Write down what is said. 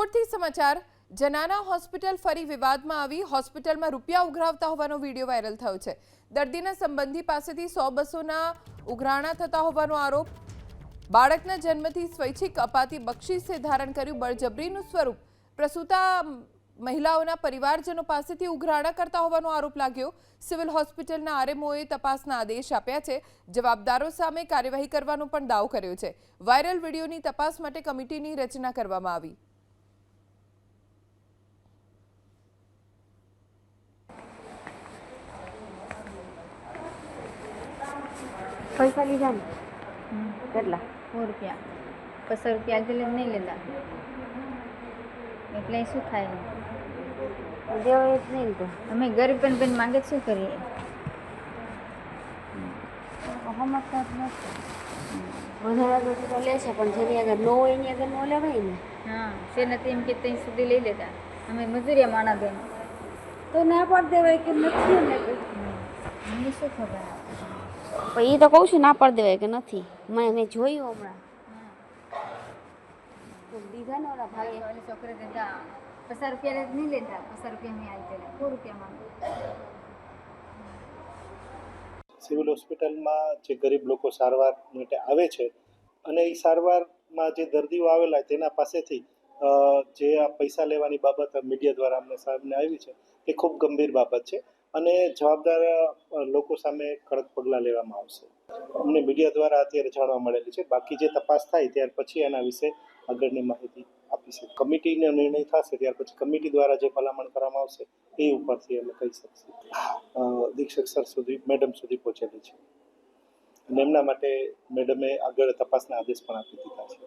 રાજકોટથી સમાચાર. જનાના હોસ્પિટલ ફરી વિવાદમાં આવી. હોસ્પિટલમાં રૂપિયા ઉઘરાવતા હોવાનો વીડિયો વાયરલ થયો છે. દર્દીના સંબંધી પાસેથી સો બસોના ઉઘરાણા થતા હોવાનો આરોપ. બાળકના જન્મથી સ્વૈચ્છિક અપાતી બક્ષિસે ધારણ કર્યું બળજબરીનું સ્વરૂપ. પ્રસૂતા મહિલાઓના પરિવારજનો પાસેથી ઉઘરાણા કરતા હોવાનો આરોપ લાગ્યો. સિવિલ હોસ્પિટલના આરએમઓએ તપાસના આદેશ આપ્યા છે. જવાબદારો સામે કાર્યવાહી કરવાનો પણ દાવ કર્યો છે. વાયરલ વિડીયોની તપાસ માટે કમિટીની રચના કરવામાં આવી. પૈસા લીધા ને? કેટલા? સો રૂપિયા. પચાસ રૂપિયા આગળ જ નહીં લેતા. એટલે શું થાય? દેવાય જ નહીં લીધો અમે ગરીબ પણ બેન માંગે શું કરીએ? નથી. વધારે આગળ તો લે છે પણ જેની આગળ નો હોય એની આગળ નો લેવાય ને. હા છે નથી એમ કે ત્યાં સુધી લઈ લેતા. અમે મજૂરિયા માણા બેન. તો ના પાડી દેવાય કે નથી ને શું ખબર પણ એ તો કહું છું ના પડી દેવાય કે નથી. મેં મેં જોયું હમણાં. તો દીધા ને ઓલા ભાઈએ ઓલી છોકરી દેતા પચાસ રૂપિયા નહીં લેતા પચાસ રૂપિયા આવી સો રૂપિયા માંગે. સિવિલ હોસ્પિટલમાં જે ગરીબ લોકો સારવાર માટે આવે છે અને એ સારવારમાં જે દર્દીઓ આવેલા તેના પાસેથી જે આ પૈસા લેવાની બાબત મીડિયા દ્વારા અમને સામે આવી છે એ ખૂબ ગંભીર બાબત છે અને જવાબદાર લોકો સામે કડક પગલાં લેવામાં આવશે. અમને મીડિયા દ્વારા અત્યારે જાણવા મળેલી છે. બાકી જે તપાસ થાય ત્યાર પછી એના વિશે આગળની માહિતી આપીશું કમિટીનો નિર્ણય થશે ત્યાર પછી કમિટી દ્વારા જે ભલામણ કરવામાં આવશે એ ઉપરથી અમે કહી શકશું દીક્ષક સર સુધી, મેડમ સુધી પહોંચેલી છે. અને એમના માટે મેડમે આગળ તપાસના આદેશ પણ આપી દીધા છે.